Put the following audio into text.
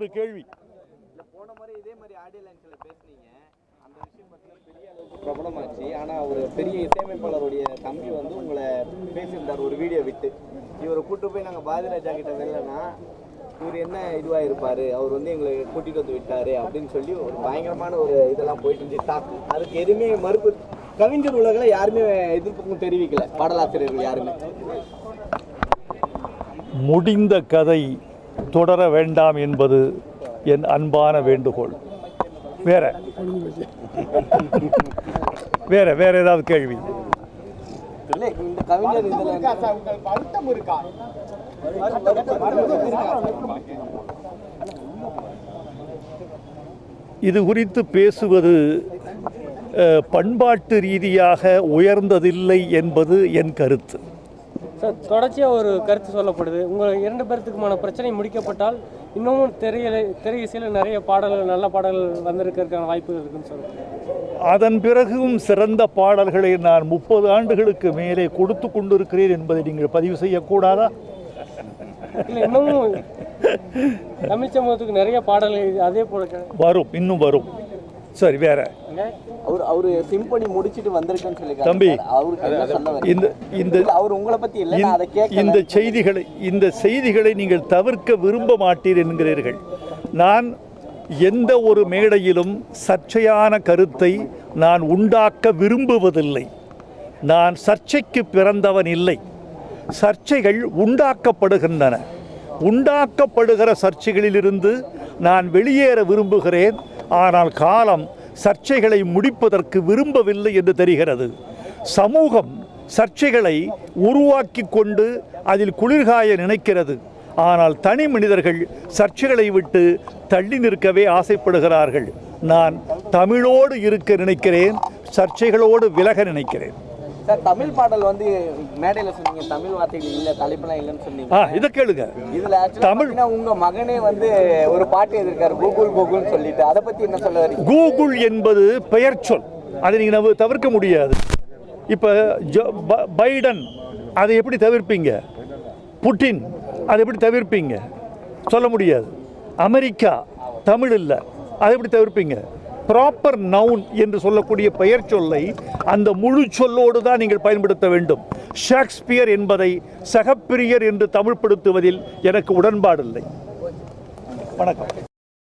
ஒரு கேள்வி. போன முறை இதே மாதிரி ஆடியோ லைன்ஸ்ல பேசுனீங்க. அந்த விஷயம் பார்த்தீங்கன்னா பெரிய அளவுக்கு பிரபலமாச்சு. ஆனா ஒரு பெரிய இசையமைப்பாளருடைய தம்பி வந்து உங்களை பேசியிருந்தார் ஒரு வீடியோ விட்டு. இவரை கூட்டு போய் நாங்க பாரதிராஜா கிட்ட வரலன்னா இவர் என்ன இதுவா இருப்பாரு அவர் வந்து எங்களை கூட்டிட்டு வந்து விட்டாரு அப்படின்னு சொல்லி ஒரு பயங்கரமான ஒரு இதெல்லாம் போயிட்டு இருந்துச்சு. டாக் அதுக்கு எதுவுமே மறுப்பு கவிஞர் உலகில் யாருமே எதிர்ப்புக்கும் தெரிவிக்கல. பாடலாசிரியர்கள் யாருமே. முடிந்த கதை தொடர வேண்டாம் என்பது என் அன்பான வேண்டுகோள். வேற? வேற வேற ஏதாவது கேள்வி? இது குறித்து பேசுவது பண்பாட்டு ரீதியாக உயர்ந்ததில்லை என்பது என் கருத்து. சார் தொடர்ச்சியாக ஒரு கருத்து சொல்லப்படுது. உங்கள் இரண்டு பேர்த்துக்குமான பிரச்சனை முடிக்கப்பட்டால் இன்னமும் திரையில திரை இசையில் நிறைய பாடல்கள் நல்ல பாடல்கள் வந்திருக்கிறதுக்கான வாய்ப்புகள் இருக்குன்னு சொல்லுங்கள் அதன் பிறகும் சிறந்த பாடல்களை நான் முப்பது ஆண்டுகளுக்கு மேலே கொடுத்து கொண்டிருக்கிறேன் என்பதை நீங்கள் பதிவு செய்யக்கூடாதா? இல்லை இன்னமும் தமிழ் சமூகத்துக்கு நிறைய பாடல்கள் அதே போல வரும் இன்னும் வரும். சரி வேற. அவர் அவரு சிம்பனி முடிச்சிட்டு வந்திருக்கேன்னு சொல்லி தம்பி? இந்த இந்த அவர் உங்களை பத்தி இல்ல அதை இந்த செய்திகளை இந்த செய்திகளை நீங்கள் தவிர்க்க விரும்ப மாட்டீர் என்கிறீர்கள். நான் எந்த ஒரு மேடையிலும் சர்ச்சையான கருத்தை நான் உண்டாக்க விரும்புவதில்லை. நான் சர்ச்சைக்கு பிறந்தவன் இல்லை. சர்ச்சைகள் உண்டாக்கப்படுகின்றன. உண்டாக்கப்படுகிற சர்ச்சைகளிலிருந்து நான் வெளியேற விரும்புகிறேன். ஆனால் காலம் சர்ச்சைகளை முடிப்பதற்கு விரும்பவில்லை என்று தெரிகிறது. சமூகம் சர்ச்சைகளை உருவாக்கி கொண்டு அதில் குளிர்காய நினைக்கிறது. ஆனால் தனி மனிதர்கள் சர்ச்சைகளை விட்டு தள்ளி நிற்கவே ஆசைப்படுகிறார்கள். நான் தமிழோடு இருக்க நினைக்கிறேன் சர்ச்சைகளோடு விலக நினைக்கிறேன். சார் தமிழ் பாடல் வந்து மேடையில சொன்னீங்க தமிழ் வார்த்தைகள் இல்ல தலைப்பெல்லாம் இல்லைன்னு சொன்னீங்க. ஆ இதை கேளுங்க. இதுல தமிழ்- பாத்தீங்கன்னா உங்க மகனே வந்து ஒரு பாட்டு எழுதிருக்காரு கூகுள் கூகுள்னு சொல்லிட்டு. அதை பத்தி என்ன சொல்ல வரீங்க? கூகுள் என்பது பெயர் சொல். அதை நீங்கள் நம்ம தவிர்க்க முடியாது. இப்போ ஜோ பைடன் அதை எப்படி தவிர்ப்பீங்க? புட்டின் அதை எப்படி தவிர்ப்பீங்க? சொல்ல முடியாது. அமெரிக்கா தமிழ் இல்லை அதை எப்படி தவிர்ப்பீங்க? ப்ராப்பர் நவுன் என்று சொல்லக்கூடிய பெயர் சொல்லை அந்த முழு சொல்லோடு தான் நீங்கள் பயன்படுத்த வேண்டும். ஷேக்ஸ்பியர் என்பதை சகப்பிரியர் என்று தமிழ்படுத்துவதில் எனக்கு உடன்பாடில்லை. வணக்கம்.